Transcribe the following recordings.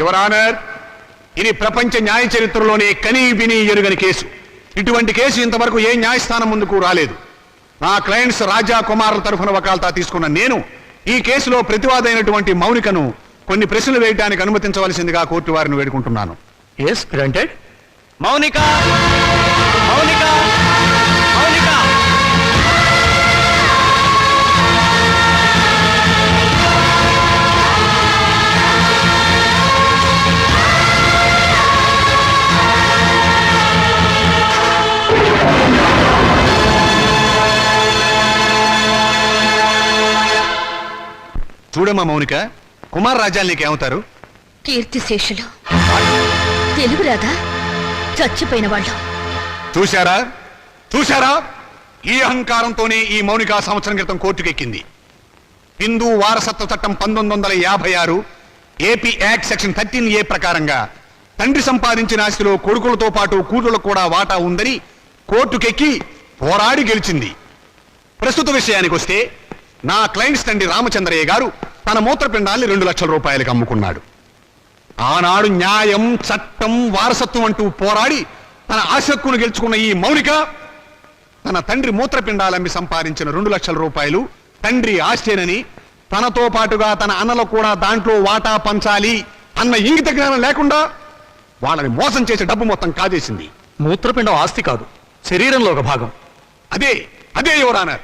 Your honour ఇది ప్రపంచ న్యాయ చరిత్రలోనే కనీ విని ఎరుగని కేసు. ఇటువంటి కేసు ఇంతవరకు ఏ న్యాయస్థానం ముందుకు రాలేదు. నా క్లయింట్స్ రాజా కుమారుల తరఫున వకాల్తా తీసుకున్న నేను ఈ కేసులో ప్రతివాదైనటువంటి మౌనికను కొన్ని ప్రశ్నలు వేయడానికి అనుమతించవలసిందిగా కోర్టు వారిని వేడుకుంటున్నాను. Yes granted Mounika! చూడమ్మా మౌనిక కుమార్ రాజాలు నీకేమవుతారు? కీర్తిశేషులు. తెలుగు రాదా చచ్చిపోయిన వాళ్ళు. చూశారా? చూశారా? ఈ అహంకారంతోనే ఈ మౌనిక సంవత్సరం క్రితం కోర్టుకెక్కింది. హిందూ వారసత్వ చట్టం పంతొమ్మిది వందల యాభై ఆరు AP act section thirteen A ప్రకారంగా తండ్రి సంపాదించిన ఆస్తిలో కొడుకులతో పాటు కూతుళ్ళకు కూడా వాటా ఉందని కోర్టుకెక్కి పోరాడి గెలిచింది. ప్రస్తుత విషయానికి వస్తే నా క్లయింట్స్ తండ్రి రామచంద్రయ్య గారు తన మూత్రపిండాల్ని రెండు లక్షల రూపాయలకు అమ్ముకున్నాడు. ఆనాడు న్యాయం చట్టం వారసత్వం అంటూ పోరాడి తన ఆసక్కును గెలుచుకున్న ఈ మౌనిక తన తండ్రి మూత్రపిండాలమ్మి సంపాదించిన రెండు లక్షల రూపాయలు తండ్రి ఆస్తేనని తనతో పాటుగా తన అన్నలు కూడా దాంట్లో వాటా పంచాలి అన్న ఇంగిత జ్ఞానం లేకుండా వాళ్ళని మోసం చేసే డబ్బు మొత్తం కాజేసింది. మూత్రపిండం ఆస్తి కాదు శరీరంలో ఒక భాగం. అదే అదే యువరానర్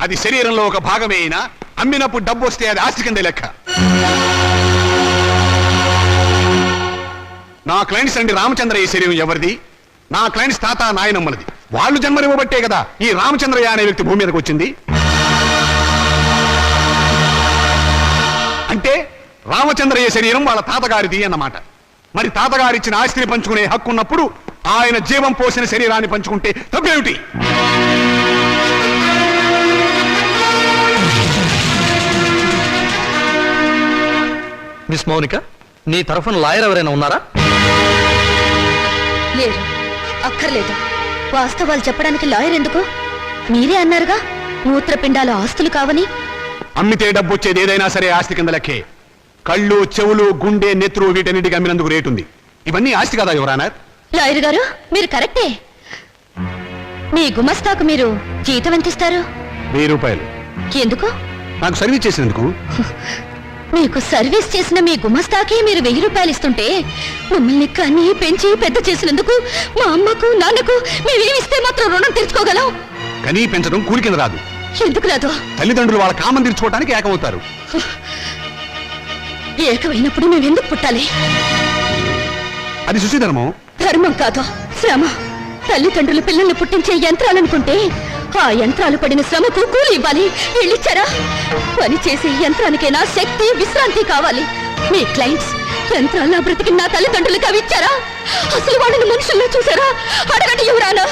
అది శరీరంలో ఒక భాగమే అయినా అమ్మినప్పుడు డబ్బు వస్తే అది ఆస్తి కింద లెక్క. నా క్లయింట్స్ అండి రామచంద్రయ్య శరీరం ఎవరిది? నా క్లయింట్స్ తాత నాయనమ్మలది. వాళ్ళు జన్మనివ్వబట్టే కదా ఈ రామచంద్రయ్య అనే వ్యక్తి భూమి మీదకి వచ్చింది. అంటే రామచంద్రయ్య శరీరం వాళ్ళ తాతగారిది అన్నమాట. మరి తాతగారిచ్చిన ఆస్తిని పంచుకునే హక్కు ఉన్నప్పుడు ఆయన జీవం పోసిన శరీరాన్ని పంచుకుంటే తప్పేమిటి? మిస్ మౌనిక నీ తరఫున లాయర్ ఎవరైనా ఉన్నారా? లేరు అక్కర్లేదు. వాస్తవాలు చెప్పడానికి లాయర్ ఎందుకు? మీరే అన్నారుగా మూత్రపిండాలు ఆస్తులు కావని. అమ్మితే డబ్బు వచ్చేది ఏదైనా సరే ఆస్తి కింద లెక్కే. కళ్ళు చెవులు గుండె నెత్తురు వీటన్నిటికి అమ్మినందుకు రేటు ఉంది. ఇవన్నీ ఆస్తి కదా యువరానర్ లాయర్ గారు మీరు కరెక్టే. మీ గుమస్తాకు మీరు జీతం ఎంత ఇస్తారు వెయ్యి రూపాయలు. ఎందుకు? నాకు సర్వీస్ చేసినందుకు. మీకు సర్వీస్ చేసిన మీ గుమస్తాకి మీరు వెయ్యి రూపాయలు ఇస్తుంటే మమ్మల్ని కని పెంచి పెద్ద చేసినందుకు మా అమ్మకు నాన్నకు మేమేమి ఇస్తే మాత్రం రుణం తీర్చుకోగలం కనీ పెంచడం కూలి కింద రాదు. ఎందుకు రాదు? తల్లిదండ్రులు వాళ్ళ కామం తీర్చుకోవడానికి ఏకమవుతారు. ఏకమైనప్పుడు మేమెందుకు పుట్టాలి? అది సుశీధర్మం ధర్మం కాదు శ్రమ. తల్లిదండ్రులు పిల్లల్ని పుట్టించే యంత్రాలనుకుంటే ఆ యంత్రాలు పడిన శ్రమకు కూలి ఇవ్వాలి. వెళ్ళిచ్చారా పని చేసే యంత్రానికైనా శక్తి విశ్రాంతి కావాలి. మీ క్లయింట్స్ యంత్రాల బ్రతికి నా తల్లిదండ్రులకు అవి ఇచ్చారా? అసలు వాళ్ళని మనుషుల్లో చూసారా అడగండి ఎవరానా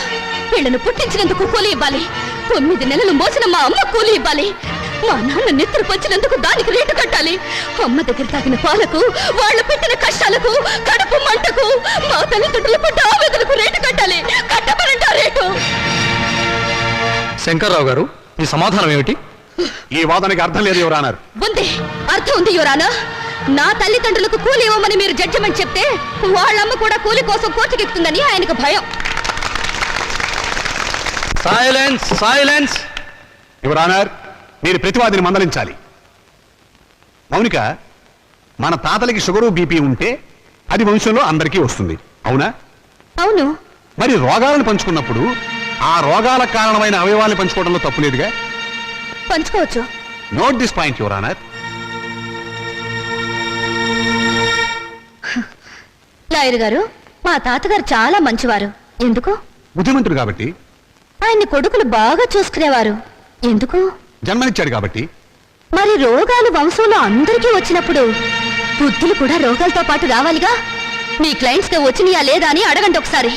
వీళ్ళను పుట్టించినందుకు కూలి ఇవ్వాలి. తొమ్మిది నెలలు మోసిన మా అమ్మ కూలి ఇవ్వాలి. మా నాన్న నిద్ర పంచినందుకు దానికి రేటు కట్టాలి. అమ్మ దగ్గర తాగిన పాలకు వాళ్ళు పెట్టిన కష్టాలకు కడుపు మంటకు మా తల్లిదండ్రులు పడ్డ ఆవేదనకు రేటు కట్టాలి. కట్టమనంట రేటు. శంకర్రావు గారు మీ సమాధానం ఏమిటి? ఈ వాదనకి అర్థం లేదు యువరానర్ ఉంది. అర్థం ఉంది యువరానా నా తల్లిదండ్రులకు కూలి ఇవ్వమని మీరు జడ్జిమెంట్ చెప్తే వాళ్ళమ్మ కూడా కూలి కోసం కోర్టుకెక్కుతుందని ఆయనకు భయం. సైలెన్స్ సైలెన్స్ యువరానర్ మీరు ప్రతివాదిని మందలించాలి. మౌనిక మన తాతలకి షుగరు బీపీ ఉంటే అది వంశంలో అందరికీ వస్తుంది. అవునా? అవును. మరి రోగాలను పంచుకున్నప్పుడు ఆ రోగాలకు కారణమైన అవయవాల్ని పంచుకోవడంలో తప్పు లేదుగా? పంచుకోవచ్చు. Note this point your honour lawyer గారు మా తాతగారు చాలా మంచివారు. ఎందుకు? బుద్ధిమంతుడు కాబట్టి. ఆయన్ని కొడుకులు బాగా చూసుకునేవారు. ఎందుకు? జన్మనిచ్చాడు కాబట్టి. మరి రోగాలు వంశంలో అందరికీ వచ్చినప్పుడు బుద్ధులు కూడా రోగాలతో పాటు రావాలిగా? మీ క్లయింట్స్కి వచ్చినాయా లేదా అని అడగండి ఒకసారి.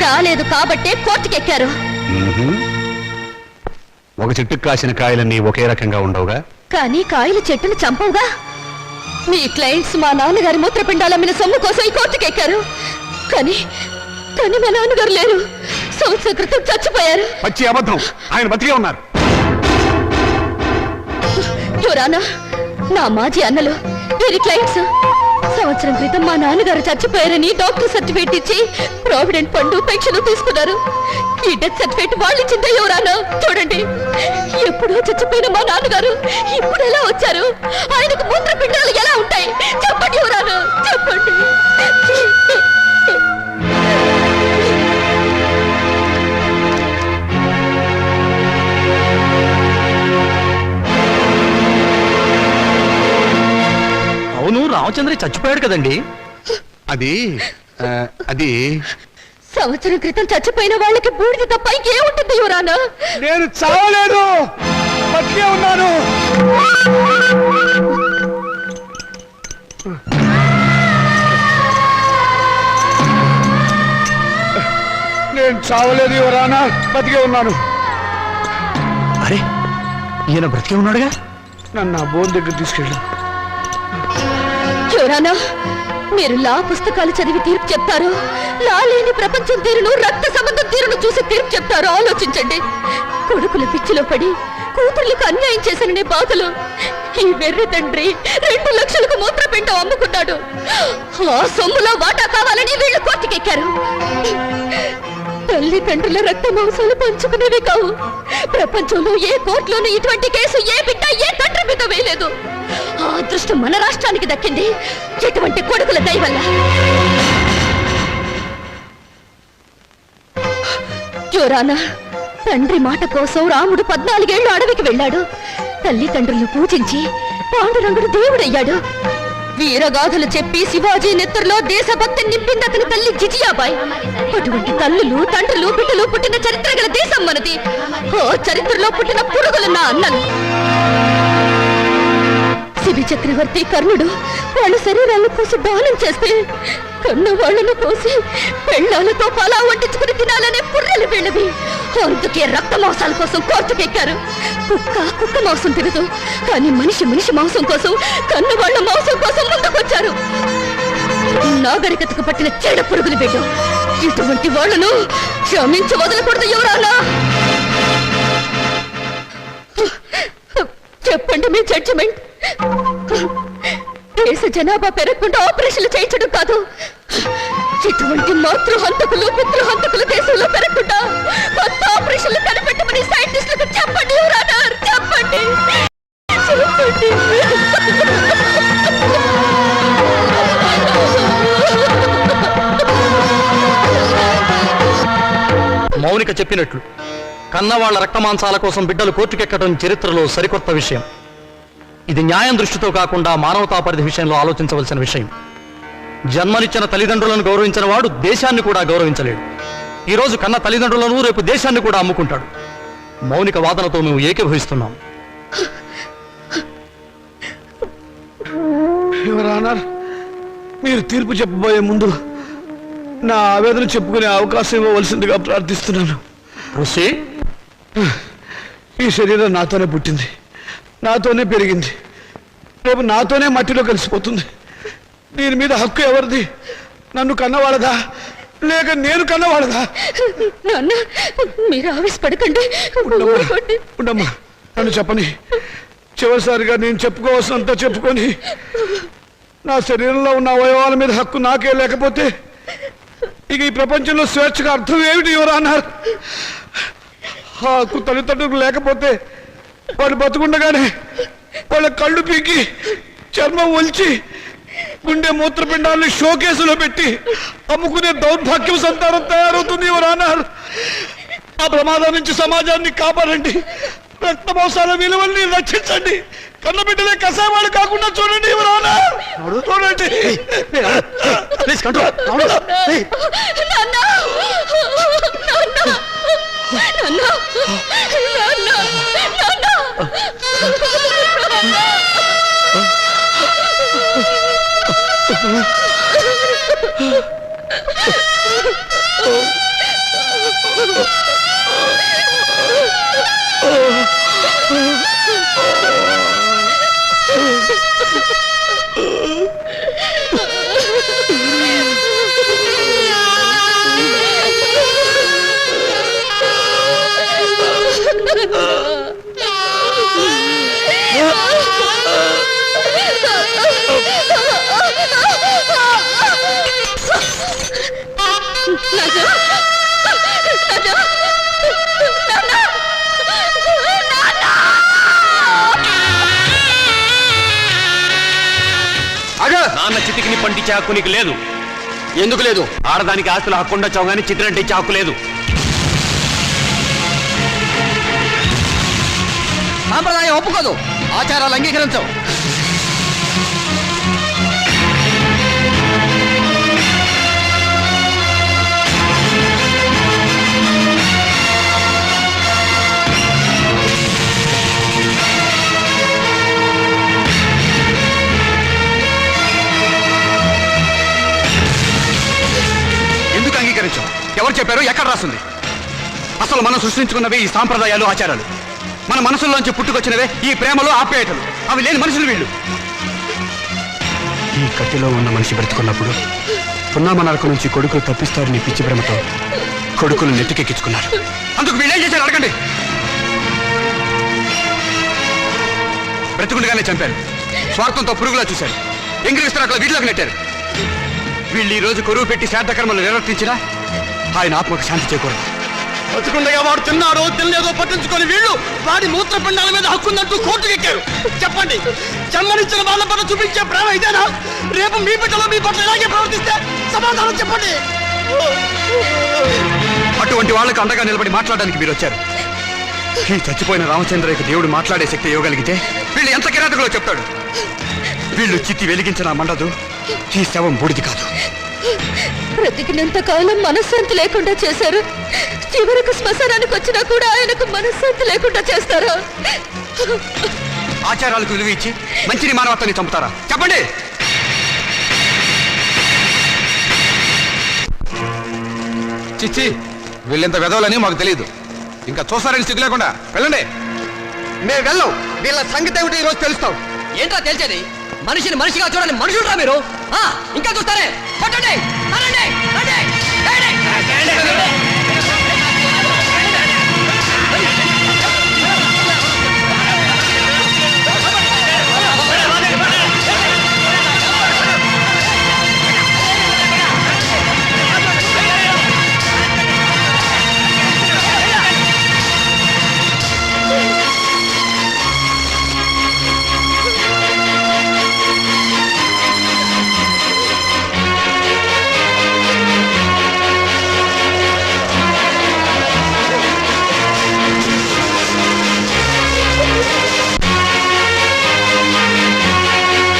రాలేదు కాబట్టే కోర్టుకెక్కారు. ఒక చెట్టుకు కాసిన కాయలన్నీ ఒకే రకంగా ఉండవుగా? కానీ కాయలు చెట్టును చంపవుగా? మీ క్లయింట్స్ మా నాన్నగారి మూత్రపిండాలమ్మిన సొమ్ము కోసం ఈ కోర్టుకెక్కారు. కానీ కానీ మా నాన్నగారు లేరు. సంవత్సరం క్రితం చచ్చిపోయారు. పచ్చి అబద్ధం. ఆయన బతికే ఉన్నారు. యువరానా నా మాజీ అన్నలు వీరి క్లయింట్స్. సంవత్సరం క్రితం మా నాన్నగారు చచ్చిపోయారని డాక్టర్ సర్టిఫికేట్ ఇచ్చి ప్రావిడెంట్ ఫండ్ పెన్షన్ తీసుకున్నారు. ఈ డెత్ సర్టిఫికేట్ వాళ్ళు ఇచ్చిందే ఎవరానా? చూడండి. ఎప్పుడో చచ్చిపోయిన మా నాన్నగారు ఇప్పుడు ఎలా వచ్చారు? ఆయనకు మూత్రపిండాలు ఎలా ఉంటాయి? రామచంద్ర చచ్చిపోయాడు కదండి. అది ఆ, అది. సంవత్సరం క్రితం చచ్చిపోయిన వాళ్ళకి బూడిద తప్ప ఇంకేముంటుంది యువరానా నేను చావలేదు. బతికే ఉన్నాను. నేను చావలేదు యువరానా బతికే ఉన్నాను. అరే ఈయన బ్రతికే ఉన్నాడుగా? నన్ను ఆ బోన్ దగ్గర తీసుకెళ్ళు. యువరానా మీరు లా పుస్తకాలు చదివి తీర్పు చెప్తారు? లా లేని ప్రపంచం తీరును రక్త సంబంధం తీరును చూసి తీర్పు చెప్తారు. ఆలోచించండి. కొడుకుల పిచ్చిలో పడి కూతుర్లకు అన్యాయం చేశాననే బాధలు. ఈ వెర్రి తండ్రి రెండు లక్షలకు మూత్రపిండం అమ్ముకున్నాడు. ఆ సొమ్ములో వాటా కావాలని వీళ్ళు కోర్టుకెక్కారు. తల్లిదండ్రుల రక్త మాంసాలు పంచుకునేవి కావు. ప్రపంచంలో ఏ కోర్టులోనూ ఇటువంటి కేసు ఏ బిడ్డ ఏ తండ్రి మీద వేయలేదు. ఆ అదృష్టం మన రాష్ట్రానికి దక్కింది. ఎటువంటి కొడుకుల దయవల్ల వల్ల? తండ్రి మాట కోసం రాముడు పద్నాలుగేళ్ళు అడవికి వెళ్ళాడు. తల్లిదండ్రులను పూజించి పాండురంగుడు దేవుడయ్యాడు. వీరగాథలు చెప్పి శివాజీ నెత్తురులో దేశభక్తి నింపింది అతని తల్లి జిజియాబాయ్. అటువంటి తల్లులు తండ్రులు బిడ్డలు పుట్టిన చరిత్ర గల దేశం మనది. ఓ చరిత్రలో పుట్టిన పురుగులు నా అన్నలు. శిబి చక్రవర్తి కర్ణుడు వాళ్ళ శరీరాలను కోసి దానం చేస్తే కన్ను వాళ్ళను కోసి పెళ్ళాలతో పలా వండించుకుని తినాలనే పుర్రెలు వీళ్ళవి. అందుకే రక్త మాంసాల కోసం కోర్టుకెక్కారు. కుక్క కుక్క మాంసం తినదు. కానీ మనిషి మనిషి మాంసం కోసం కన్ను వాళ్ళ మాంసం కోసం ముందుకొచ్చారు. నాగరికతకు పట్టిన చెడ పురుగులు బిడ్డ ఇటువంటి వాళ్ళను క్షమించి వదలకూడదు ఎవరానా చెప్పండి మీ జడ్జిమెంట్ దేశ జనాభా పెరగకుండా ఆపరేషన్లు చేయించడం కాదు. ఇటువంటి మాతృహంతకులు పితృహంతకులు దేశంలో పెరగకుండా కొత్త ఆపరేషన్లు కనిపెట్టమని సైంటిస్టులకు చెప్పండి చెప్పండి. చెప్పండి. మౌనిక చెప్పినట్లు కన్నవాళ్ళ రక్తమాంసాల కోసం బిడ్డలు కోర్టుకెక్కడం చరిత్రలో సరికొత్త విషయం. ఇది న్యాయం దృష్టితో కాకుండా మానవతా పరిధి విషయంలో ఆలోచించవలసిన విషయం. జన్మనిచ్చిన తల్లిదండ్రులను గౌరవించిన వాడు దేశాన్ని కూడా గౌరవించలేడు. ఈ రోజు కన్న తల్లిదండ్రులను రేపు దేశాన్ని కూడా అమ్ముకుంటాడు. మౌనిక వాదనతో మేము ఏకీభవిస్తున్నాం. మీరు తీర్పు చెప్పబోయే ముందు నా ఆవేదన చెప్పుకునే అవకాశం ఇవ్వవలసిందిగా ప్రార్థిస్తున్నాను. ఈ శరీరం నాతోనే పుట్టింది. నాతోనే పెరిగింది. రేపు నాతోనే మట్టిలో కలిసిపోతుంది. దీని మీద హక్కు ఎవరిది? నన్ను కన్నవాళ్ళదా? లేక నేను కన్నవాళ్ళదా? నాన్న మీరు ఆవేశపడకండి. ఉండమ్మా నన్ను చెప్పని. చివరిసారిగా నేను చెప్పుకోవాల్సినంత చెప్పుకొని. నా శరీరంలో ఉన్న అవయవాల మీద హక్కు నాకే లేకపోతే ఇక ఈ ప్రపంచంలో స్వేచ్ఛగా అర్థం ఏమిటి ఎవరు అన్నారు హక్కు తల్లిదండ్రులకు లేకపోతే వాళ్ళు బతుకుండగానే వాళ్ళ కళ్ళు పీకి చర్మం ఒలిచి గుండె మూత్రపిండాలని షోకేసులో పెట్టి అమ్ముకునే దౌర్భాగ్యం సంతానం తయారవుతుంది అన్నారు ఆ ప్రమాదం నుంచి సమాజాన్ని కాపాడండి రక్త మోసాల విలువల్ని రక్షించండి కన్నబిడ్డలే కసావాళ్ళు కాకుండా చూడండి చూడండి 嗯。నిప్పంటించే హక్కు నీకు లేదు. ఎందుకు లేదు? ఆడదానికి ఆస్తులు హక్కు ఉండొచ్చావు కానీ చిత్రంటించే హక్కు లేదు. సాంప్రదాయం ఒప్పుకోదు. ఆచారాలు అంగీకరించవు. చెప్పారు అసలు మనం సృష్టించుకున్నవే ఈ సాంప్రదాయాలు ఆచారాలు. మన మనసుల్లోంచి పుట్టుకొచ్చినవే ఈ ప్రేమలు ఆప్యాయతలు. అవి లేని మనుషులు వీళ్ళు. ఈ కత్తిలో ఉన్న మనిషి బ్రతుకున్నప్పుడు పున్నామనరకు నుంచి కొడుకులు తప్పిస్తారని పిచ్చి ప్రేమతో కొడుకులు నెత్తికెక్కించుకున్నారు. అందుకు వీళ్ళేం చేశారు? అడగండి. బ్రతుకుండగానే చంపారు. స్వార్థంతో పురుగులా చూశారు. ఎంగిలి అక్కడ వీటిలోకి నెట్టారు. వీళ్ళు ఈ రోజు కొరువు పెట్టి శ్రాద్ధ కర్మలు నిర్వర్తించినా ఆయన ఆత్మకు శాంతి చేకూరదు. బతుకుండగా వాడు తిన్నాడో తినలేదో పట్టించుకొని వీళ్ళు వాడి మూత్రపిండాల మీద హక్కుందంటూ కోర్టుకు ఎక్కారు. చెప్పండి జన్మనిచ్చిన వాళ్ళ పట్ల చూపించే ప్రేమ ఇదేనా? రేపు మీ బిడ్డలో మీ పట్ల ఇలాగే ప్రవర్తిస్తే సమాధానం చెప్పండి. అటువంటి వాళ్ళకు అండగా నిలబడి మాట్లాడడానికి మీరు వచ్చారు ఈ చచ్చిపోయిన రామచంద్రయ్యకు దేవుడు మాట్లాడే శక్తి ఇవ్వగలిగితే వీళ్ళు ఎంత కిరాతకులో చెప్తాడు? వీళ్ళు చిత్తి వెలిగించినా మండదు ఈ శవం బూడిది కాదు. బ్రతికినంత కాలం మనశ్శాంతి లేకుండా చేశారు. చివరకు శ్మశానానికి వచ్చినా కూడా ఆయనకు మనశ్శాంతి లేకుండా చేస్తారా? ఆచారాలకు విలువ ఇచ్చి మంచిని మానవత్వాన్ని చంపుతారా? చెప్పండి. చిచ్చి వీళ్ళెంత వెదవలని మాకు తెలియదు ఇంకా చూస్తారని సిగ్గు లేకుండా వెళ్ళండి. మేము వెళ్ళం. వీళ్ళ సంగతి ఏమిటి ఈరోజు తెలుస్తాం. ఏంటో తెలిసేది మనిషిని మనిషిగా చూడండి మనుషులురా మీరు. ఆ, ఇంకా చూస్తారే. పట్టండి అనండి,